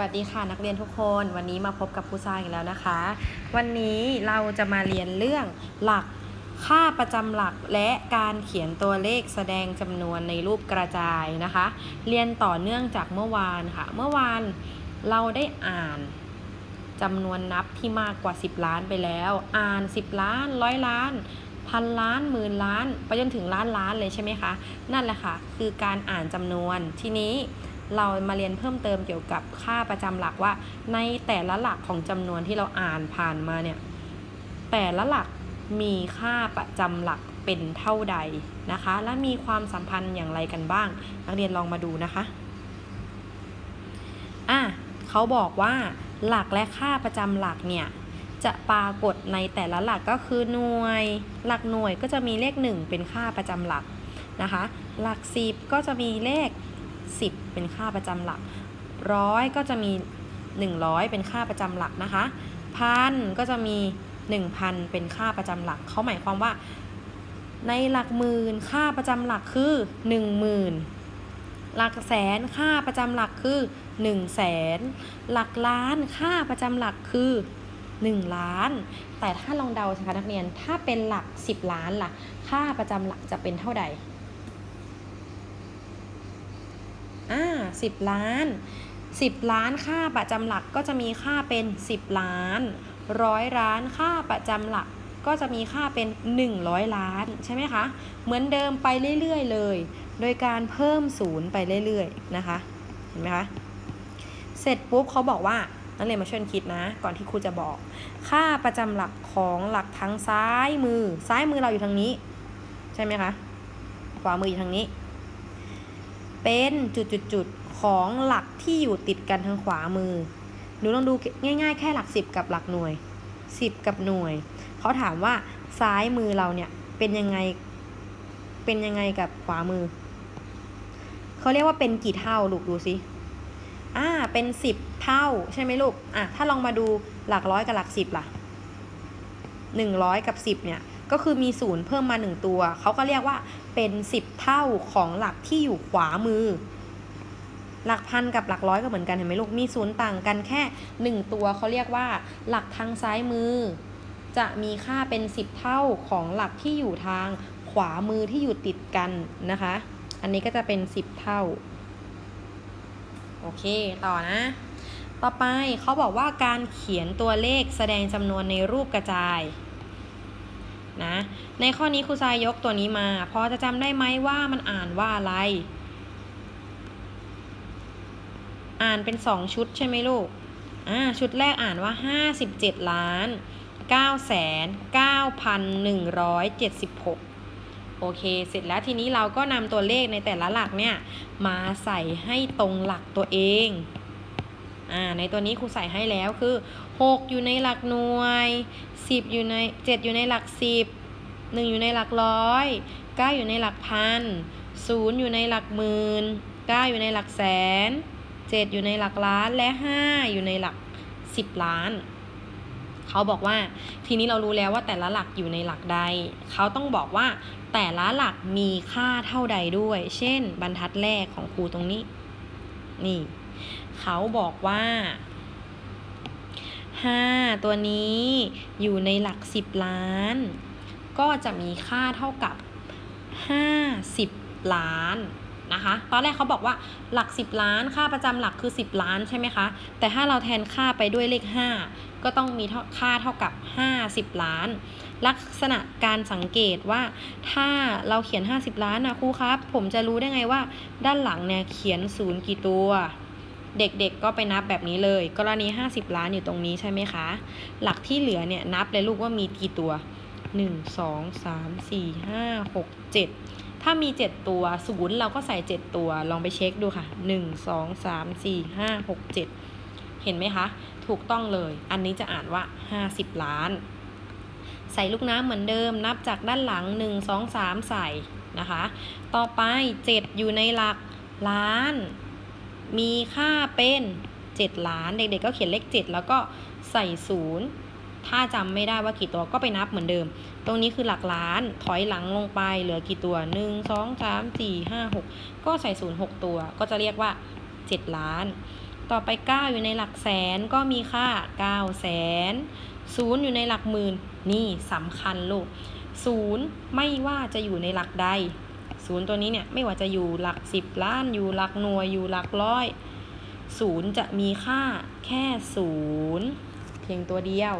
วัสดีค่ะนักเรียนทุกคนวันนี้มาพบกับครูซายอีกแล้วนะคะ วันนี้เราจะมาเรียนเรื่องหลักค่าประจำหลักและการเขียนตัวเลขแสดงจำนวนในรูปกระจายนะคะ เรียนต่อเนื่องจากเมื่อวานค่ะ เมื่อวานเราได้อ่านจำนวนนับที่มากกว่า 10 ล้านไปแล้ว อ่าน 10 ล้านร้อยล้านพันล้านหมื่นล้าน ไปจนถึงล้านล้านเลยใช่ไหมคะ นั่นแหละค่ะ คือการอ่านจำนวนทีนี้ เรามาเรียนเพิ่มเติมเกี่ยวกับค่าประจำหลักว่า ในแต่ละหลักของจำนวนที่เราอ่านผ่านมาเนี่ยแต่ละหลักมีค่าประจำหลักเป็นเท่าใดนะคะ และมีความสัมพันธ์อย่างไรกันบ้าง นักเรียนลองมาดูนะคะอะเขาบอกว่าหลักและค่าประจำหลักเนี่ยจะปรากฏในแต่ละหลักก็คือหน่วย หลักหน่วยก็จะมีเลข 1 เป็นค่าประจำหลักนะคะ หลัก 10 ก็จะมีเลข 10 เป็นค่าประจำหลักร้อยก็จะมี 100 เป็นค่าประจำหลักนะคะพันก็จะมี 1,000 เป็นค่าประจำหลักเขาหมายความว่า ในหลักหมื่นค่าประจำหลักคือ 10,000 หลักแสนค่าประจำหลักคือ 1 0 0 0 0แสนหลักล้านค่าประจำหลักคือ 1 ล้าน แต่ถ้าลองเดาสิคะนักเรียนถ้าเป็นหลัก 10 ล้านล่ะ ค่าประจำหลักจะเป็นเท่าใด อ่าสิบล้านสิบล้านค่าประจำหลักก็จะมีค่าเป็นสิบล้านร้อยล้านค่าประจำหลักก็จะมีค่าเป็นหนึ่งร้อยล้านใช่ไหมคะ เหมือนเดิมไปเรื่อยๆเลย โดยการเพิ่มศูนย์ไปเรื่อยๆนะคะ เห็นไหมคะ เสร็จปุ๊บเขาบอกว่านักเรียนมาช่วยคิดนะ ก่อนที่ครูจะบอก ค่าประจำหลักของหลักทั้งซ้ายมือ ซ้ายมือเราอยู่ทางนี้ ใช่ไหมคะ ขวามืออยู่ทางนี้ เป็นจุดๆๆของหลักที่อยู่ติดกันทางขวามือ หนูลองดูง่าย ๆ แค่หลัก 10 กับหลักหน่วย 10 กับหน่วย เขาถามว่าซ้ายมือเราเนี่ยเป็นยังไง เป็นยังไงกับขวามือ เขาเรียกว่าเป็นกี่เท่าลูกดูสิอ่า เป็น 10 เท่าใช่ไหมลูก อะ ถ้าลองมาดูหลักร้อยกับหลัก10ล่ะ 100 กับ 10เนี่ย ก็คือมีศูนย์เพิ่มมา 1 ตัว เขาก็เรียกว่าเป็น 10 เท่าของหลักที่อยู่ขวามือ หลักพันกับหลักร้อยก็เหมือนกันเห็นไหมลูก มีศูนย์ต่างกันแค่ 1 ตัวเขาเรียกว่า หลักทางซ้ายมือ จะมีค่าเป็น 10 เท่าของหลักที่อยู่ทางขวามือที่อยู่ติดกันนะคะ อันนี้ก็จะเป็น 10 เท่า โอเค ต่อนะ ต่อไปเขาบอกว่าการเขียนตัวเลขแสดงจำนวนในรูปกระจาย นะ ในข้อนี้ครูทรายยกตัวนี้มาพอจะจำได้ไหมว่ามันอ่านว่าอะไร อ่านเป็น2ชุดใช่ไหมลูกอ่าชุดแรกอ่านว่า 57 ล้าน9แสน9,176 โอเค เสร็จแล้วทีนี้เราก็นำตัวเลขในแต่ละหลักเนี่ย มาใส่ให้ตรงหลักตัวเอง อ่าในตัวนี้ครูใส่ให้แล้วคือ 6 อยู่ในหลักหน่วย 10 อยู่ใน 7 อยู่ในหลัก 10 1 อยู่ในหลักร้อย9อยู่ในหลักพัน0อยู่ในหลักหมื่น9อยู่ในหลักแสน 7 อยู่ในหลักล้านและ 5 อยู่ในหลัก 10 ล้านเขาบอกว่าทีนี้เรารู้แล้วว่าแต่ละหลักอยู่ในหลักใด เขาต้องบอกว่าแต่ละหลักมีค่าเท่าใดด้วย เช่น บรรทัดแรกของครูตรงนี้ นี่ เขาบอกว่า5ตัวนี้อยู่ในหลัก10ล้าน ก็จะมีค่าเท่ากับ50ล้านนะคะ ตอนแรกเขาบอกว่าหลัก 10 ล้าน ค่าประจำหลักคือ 10 ล้านใช่ไหมคะ แต่ถ้าเราแทนค่าไปด้วยเลข 5 ก็ต้องมีค่าเท่ากับ 50 ล้าน ลักษณะการสังเกตว่าถ้าเราเขียน 50 ล้านนะครูครับ ผมจะรู้ได้ไงว่าด้านหลังเนี่ยเขียนศูนย์กี่ตัว เด็กๆก็ไปนับแบบนี้เลย กรณี 50 ล้านอยู่ตรงนี้ใช่ไหมคะ หลักที่เหลือเนี่ยนับเลยลูกว่ามีกี่ตัว 1 2 3 4 5 6 7 ถ้ามี 7 ตัวศูนย์เราก็ใส่ 7 ตัวลองไปเช็คดูค่ะ 1 2 3 4 5 6 7 เห็นไหมคะ ถูกต้องเลย อันนี้จะอ่านว่า 50 ล้าน ใส่ลูกน้ำเหมือนเดิม นับจากด้านหลัง 1 2 3 ใส่นะคะ ต่อไป 7 อยู่ในหลักล้าน มีค่าเป็น 7 ล้าน เด็กๆก็เขียนเลข 7 แล้วก็ใส่ศูนย์ถ้าจำไม่ได้ว่ากี่ตัวก็ไปนับเหมือนเดิม ตรงนี้คือหลักล้าน ถอยหลังลงไป เหลือกี่ตัว 1 2 3 4 5 6 ก็ใส่ศูนย์6ตัว ก็จะเรียกว่า 7 ล้าน ต่อไป 9 อยู่ในหลักแสนก็มีค่า 9 แสนศูนย์อยู่ในหลักหมื่น นี่สำคัญลูกศูนย์ไม่ว่าจะอยู่ในหลักใด ศูนย์ตัวนี้เนี่ยไม่ว่าจะอยู่หลัก10ล้านอยู่หลักหน่วยอยู่หลักร้อยศูนย์จะมีค่าแค่ศูนย์เพียงตัวเดียว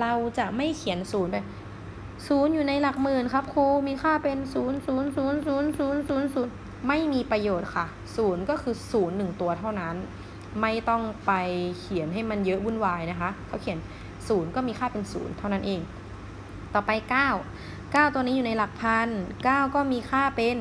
เราจะไม่เขียนศูนย์ไปศูนย์อยู่ในหลักหมื่นครับครูมีค่าเป็นศูนย์ศูนย์ศูนย์ศูนย์ศูนย์ศูนย์ศูนย์ไม่มีประโยชน์ค่ะศูนย์ก็คือศูนย์หนึ่งตัวเท่านั้น ไม่ต้องไปเขียนให้มันเยอะวุ่นวายนะคะเขาเขียนศูนย์ก็มีค่าเป็นศูนย์เท่านั้นเอง ต่อไป 9 9 ตัวนี้อยู่ในหลักพัน 9 ก็มีค่าเป็น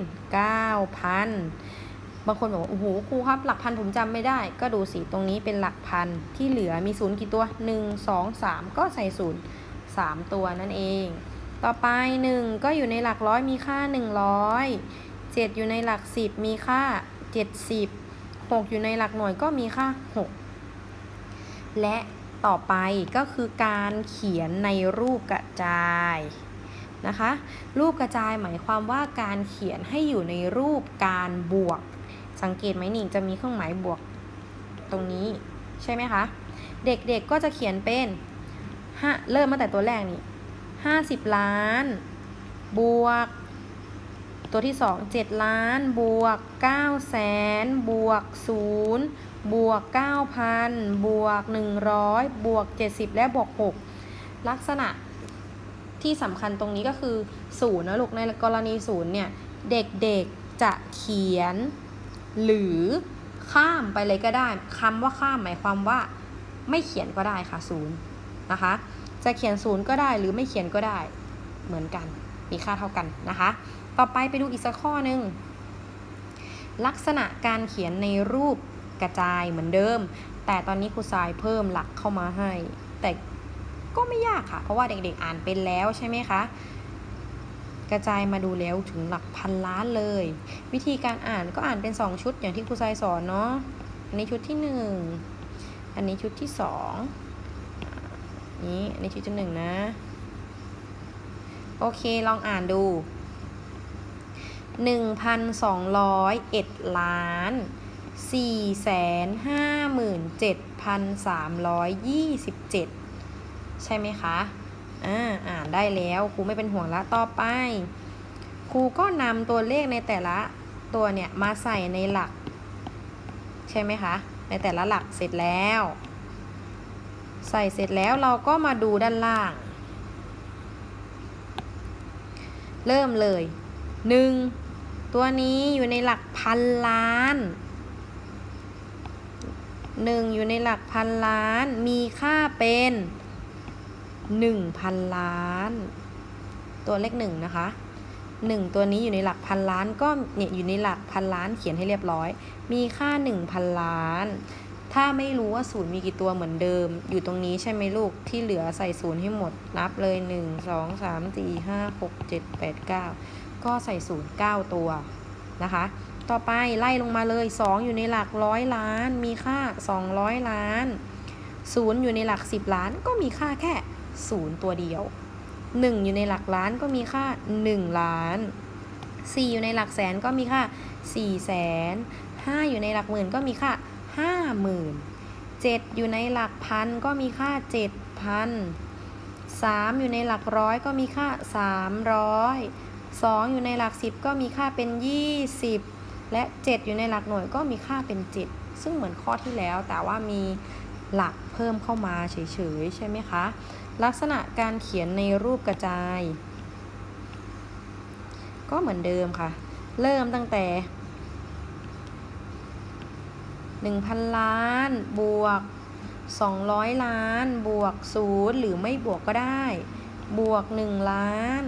9,000 บางคนบอกว่า โอ้โห ครูครับ หลักพันผมจำไม่ได้ ก็ดูสิ ตรงนี้เป็นหลักพัน ที่เหลือมีศูนย์กี่ตัว 1 2 3 ก็ใส่ศูนย์3ตัวนั่นเอง ต่อไป 1 ก็อยู่ในหลักร้อยมีค่า 100 7 อยู่ในหลัก 10 มีค่า 70 6 อยู่ในหลักหน่วยก็มีค่า 6 และ ต่อไปก็คือการเขียนในรูปกระจายนะคะ รูปกระจายหมายความว่าการเขียนให้อยู่ในรูปการบวก สังเกตไหมนี่จะมีเครื่องหมายบวกตรงนี้ใช่ไหมคะ เด็กๆก็จะเขียนเป็นห้าเริ่มมาแต่ตัวแรกนี่50ล้าน บวก ตัวที่2 7ล้าน บวก9แสนบวก0 บวก 9,000 บวก 100 บวก 70 และบวก 6 ลักษณะที่สำคัญตรงนี้ก็คือ0นย์นะลูกในกรณี0เนี่ย เด็กๆจะเขียน หรือข้ามไปเลยก็ได้คำว่าข้ามหมายความว่า ไม่เขียนก็ได้ค่ะ0นย์นะคะ จะเขียน0ก็ได้หรือไม่เขียนก็ได้เหมือนกัน มีค่าเท่ากันนะคะ ต่อไปไปดูอีกสักข้อหนึ่งลักษณะการเขียนในรูป กระจายเหมือนเดิม แต่ตอนนี้ครูทรายเพิ่มหลักเข้ามาให้ แต่ก็ไม่ยากค่ะ เพราะว่าเด็กๆอ่านเป็นแล้วใช่ไหมคะ กระจายมาดูแล้วถึงหลักพันล้านเลย วิธีการอ่านก็อ่านเป็น 2 ชุดอย่างที่ครูทรายสอนเนาะอันนี้ชุดที่ 1 อันนี้ชุดที่2นี้อันนี้ชุดที่หนึ่งนะ โอเคลองอ่านดู 1,201 ล้าน 457,327 ใช่ไหมคะอ่าอ่านได้แล้วครูไม่เป็นห่วงละต่อไป ครูก็นำตัวเลขในแต่ละตัวเนี่ยมาใส่ในหลัก ใช่ไหมคะ ในแต่ละหลักเสร็จแล้ว ใส่เสร็จแล้วเราก็มาดูด้านล่าง เริ่มเลย 1 ตัวนี้อยู่ในหลักพันล้าน 1อยู่ในหลักพันล้าน มีค่าเป็น1,000ล้าน ตัวเลขหนึ่งนะคะ1ตัวนี้อยู่ในหลักพันล้านก็เนี่ยอยู่ในหลักพันล้านเขียนให้เรียบร้อย มีค่า1,000ล้าน ถ้าไม่รู้ว่าศูนย์มีกี่ตัวเหมือนเดิม อยู่ตรงนี้ใช่ไหมลูกที่เหลือใส่ศูนย์ให้หมด นับเลย1 2 3 4 5 6 7 8 9ก็ใส่ศูนย์9ตัวนะคะ ต่อไปไล่ลงมาเลย 2 อยู่ในหลักร้อยล้าน มีค่า 200 ล้าน 0 อยู่ในหลัก 10 ล้าน ก็มีค่าแค่ 0 ตัวเดียว 1 อยู่ในหลักล้านก็มีค่า 1 ล้าน 4 อยู่ในหลักแสนก็มีค่า 4 แสน 5 อยู่ในหลักหมื่นก็มีค่า 5 หมื่น 7 อยู่ในหลักพันก็มีค่า 7 พัน 3 อยู่ในหลักร้อยก็มีค่า 300 2 อยู่ในหลัก 10 ก็มีค่าเป็น 20 และ 7 อยู่ในหลักหน่วยก็มีค่าเป็น 7 ซึ่งเหมือนข้อที่แล้ว แต่ว่ามีหลักเพิ่มเข้ามาเฉยๆ ใช่ไหมคะ ลักษณะการเขียนในรูปกระจาย ก็เหมือนเดิมค่ะ เริ่มตั้งแต่ 1,000 ล้านบวก 200 ล้าน บวก 0 หรือไม่บวกก็ได้ บวก 1 ล้าน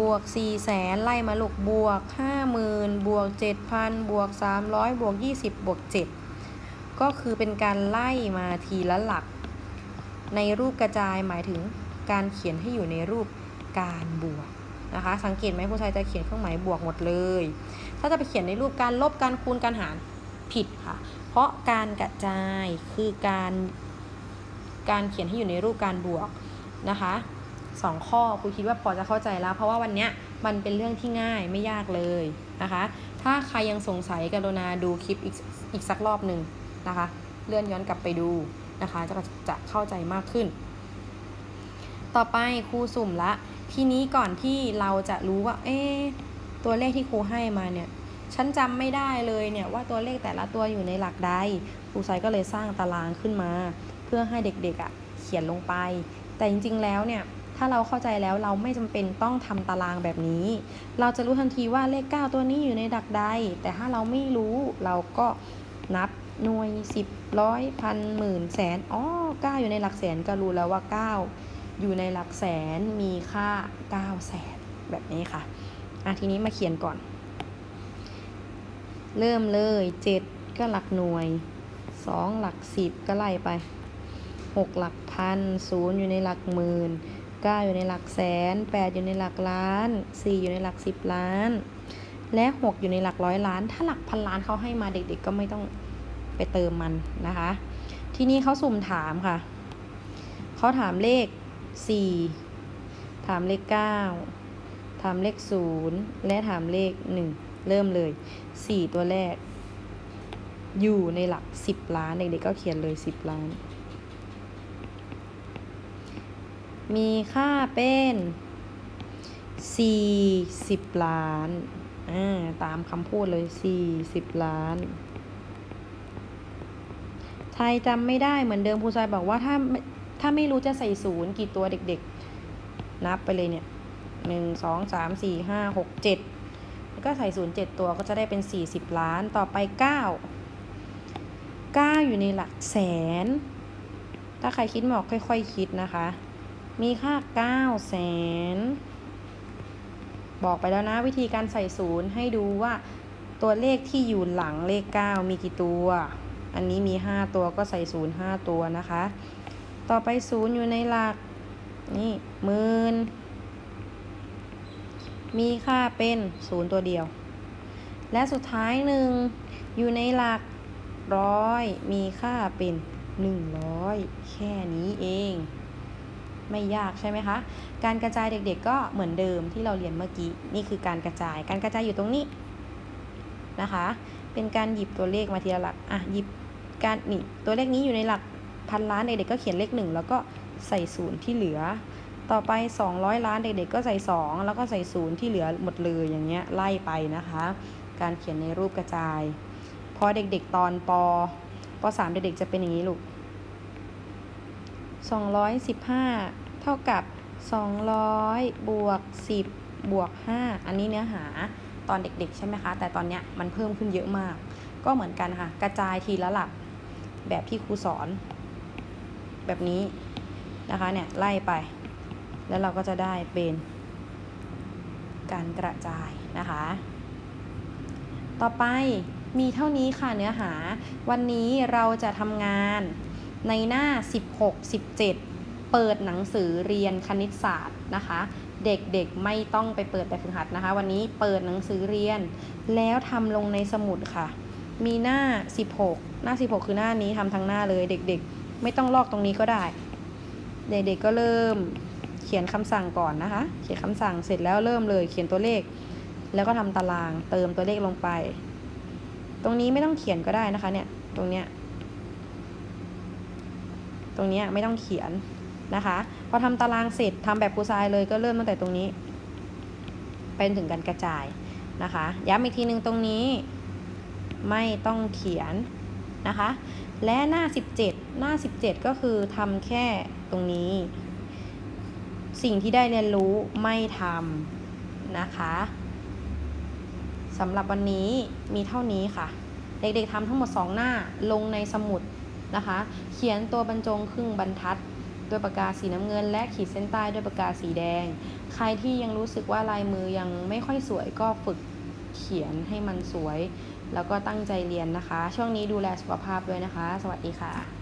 บวก4แสนไล่มาลูกบวก50,000บวก7,000บวก300บวก20บวก7ก็คือเป็นการไล่มาทีละหลัก ในรูปกระจายหมายถึงการเขียนให้อยู่ในรูปการบวกนะคะ สังเกตไหมผู้ชายจะเขียนเครื่องหมายบวกหมดเลย ถ้าจะไปเขียนในรูปการลบการคูณการหารผิดค่ะ เพราะการกระจายคือการการเขียนให้อยู่ในรูปการบวกนะคะ สองข้อครูคิดว่าพอจะเข้าใจแล้ว เพราะว่าวันนี้มันเป็นเรื่องที่ง่ายไม่ยากเลยนะคะ ถ้าใครยังสงสัยกรุณาดูคลิปอีกอีกสักรอบหนึ่งนะคะ เลื่อนย้อนกลับไปดูนะคะ จะจะเข้าใจมากขึ้น ต่อไปครูสุ่มละ ทีนี้ก่อนที่เราจะรู้ว่า เอ๊ตัวเลขที่ครูให้มาเนี่ยฉันจำไม่ได้เลยเนี่ยว่าตัวเลขแต่ละตัวอยู่ในหลักใดครูไซก็เลยสร้างตารางขึ้นมา เพื่อให้เด็กๆอะ่ะเขียนลงไป แต่จริงๆแล้วเนี่ย ถ้าเราเข้าใจแล้วเราไม่จำเป็นต้องทำตารางแบบนี้ เราจะรู้ทันทีว่าเลข 9 ตัวนี้อยู่ในหลักใด แต่ถ้าเราไม่รู้เราก็นับหน่วย 10ร้อยพันหมื่นแสนอ๋อ9อยู่ในหลักแสนก็รู้แล้วว่า 9 อยู่ในหลักแสนมีค่า9แสนแบบนี้ค่ะอะทีนี้มาเขียนก่อน เริ่มเลย 7 ก็หลักหน่วย 2 หลัก 10 ก็ไล่ไป 6 หลักพันศูนย์อยู่ในหลักหมื่น 9 อยู่ในหลักแสน 8 อยู่ในหลักล้าน 4 อยู่ในหลัก 10 ล้าน และ 6 อยู่ในหลักร้อยล้าน ถ้าหลักพันล้านเขาให้มาเด็ก ๆ ก็ไม่ต้องไปเติมมันนะคะ ทีนี้เขาสุ่มถามค่ะ เขาถามเลข 4 ถามเลข 9 ถามเลข 0 และถามเลข 1 เริ่มเลย 4 ตัวแรก อยู่ในหลัก 10 ล้าน เด็กๆก็เขียนเลย 10 ล้าน มีค่าเป็น 40 ล้าน อ่า ตามคำพูดเลย 40 ล้าน ไทยจำไม่ได้เหมือนเดิมครูชายบอกว่าถ้าถ้าไม่รู้จะใส่ศูนย์กี่ตัวเด็กๆ นับไปเลยเนี่ยหนึ่งสองสามสี่ห้าหกเจ็ดแล้วก็ใส่ศูนย์เจ็ดตัวก็จะได้เป็นสี่สิบล้านต่อไปเก้าเก้าอยู่ในหลักแสน ถ้าใครคิดไม่ออกค่อย ๆคคิดนะคะ มีค่าเก้าแสนบอกไปแล้วนะวิธีการใส่ศูนย์ให้ดูว่าตัวเลขที่อยู่หลังเลข 9 มีกี่ตัว อันนี้มี 5 ตัวก็ใส่ศูนย์5ตัวนะคะ ต่อไปศูนย์อยู่ในหลัก นี่หมื่นมีค่าเป็นศูนย์ตัวเดียว และสุดท้ายหนึ่งอยู่ในหลักร้อยมีค่าเป็น 100 แค่นี้เอง ไม่ยากใช่ไหมคะ การกระจายเด็กๆ ก็เหมือนเดิมที่เราเรียนเมื่อกี้ นี่คือการกระจาย การกระจายอยู่ตรงนี้นะคะ เป็นการหยิบตัวเลขมาทีละหลัก อะหยิบการนี่ตัวเลขนี้อยู่ในหลักพันล้านเด็กๆก็เขียนเลขหนึ่งแล้วก็ใส่ศูนย์ที่เหลือ ต่อไป 200 ล้านเด็กๆก็ใส่ 2 แล้วก็ใส่ศูนย์ที่เหลือหมดเลยอย่างเงี้ยไล่ไปนะคะ การเขียนในรูปกระจาย พอเด็กๆตอนปปสามเด็กๆจะเป็นอย่างนี้ลูก 215 เท่ากับ 200 บวก 10 บวก 5 อันนี้เนื้อหาตอนเด็กๆ ใช่ไหมคะ แต่ตอนเนี้ยมันเพิ่มขึ้นเยอะมาก ก็เหมือนกันค่ะ กระจายทีละหลักแบบที่ครูสอน แบบนี้นะคะเนี่ยไล่ไป แล้วเราก็จะได้เป็นการกระจายนะคะ ต่อไปมีเท่านี้ค่ะเนื้อหา วันนี้เราจะทำงาน ในหน้า 16 17 เปิดหนังสือเรียนคณิตศาสตร์นะคะ เด็กๆไม่ต้องไปเปิดแบบฝึกหัดนะคะ วันนี้เปิดหนังสือเรียน แล้วทำลงในสมุดค่ะ มีหน้า 16 หน้า 16 คือหน้านี้ทำทั้งหน้าเลย เด็กๆ ไม่ต้องลอกตรงนี้ก็ได้ เด็กๆก็เริ่มเขียนคำสั่งก่อนนะคะ เขียนคำสั่งเสร็จแล้วเริ่มเลย เขียนตัวเลข แล้วก็ทำตารางเติมตัวเลขลงไป ตรงนี้ไม่ต้องเขียนก็ได้นะคะเนี่ย ตรงเนี้ย รงนี้ไม่ต้องเขียนนะคะพอทำตารางเสร็จทำแบบกูซายเลยก็เริ่มตั้งแต่ตรงนี้ เป็นถึงการกระจายนะคะย้ำอีกทีหนึ่งตรงนี้ไม่ต้องเขียนนะคะ และหน้า 17 หน้า 17 ก็คือทำแค่ตรงนี้ สิ่งที่ได้เรียนรู้ไม่ทำนะคะสำหรับวันนี้มีเท่านี้ค่ะ เด็กๆทำทั้งหมด 2 หน้าลงในสมุด นะคะ เขียนตัวบรรจงครึ่งบรรทัดด้วยปากกาสีน้ำเงิน และขีดเส้นใต้ด้วยปากกาสีแดง ใครที่ยังรู้สึกว่าลายมือยังไม่ค่อยสวยก็ฝึกเขียนให้มันสวย แล้วก็ตั้งใจเรียนนะคะ ช่วงนี้ดูแลสุขภาพด้วยนะคะ สวัสดีค่ะ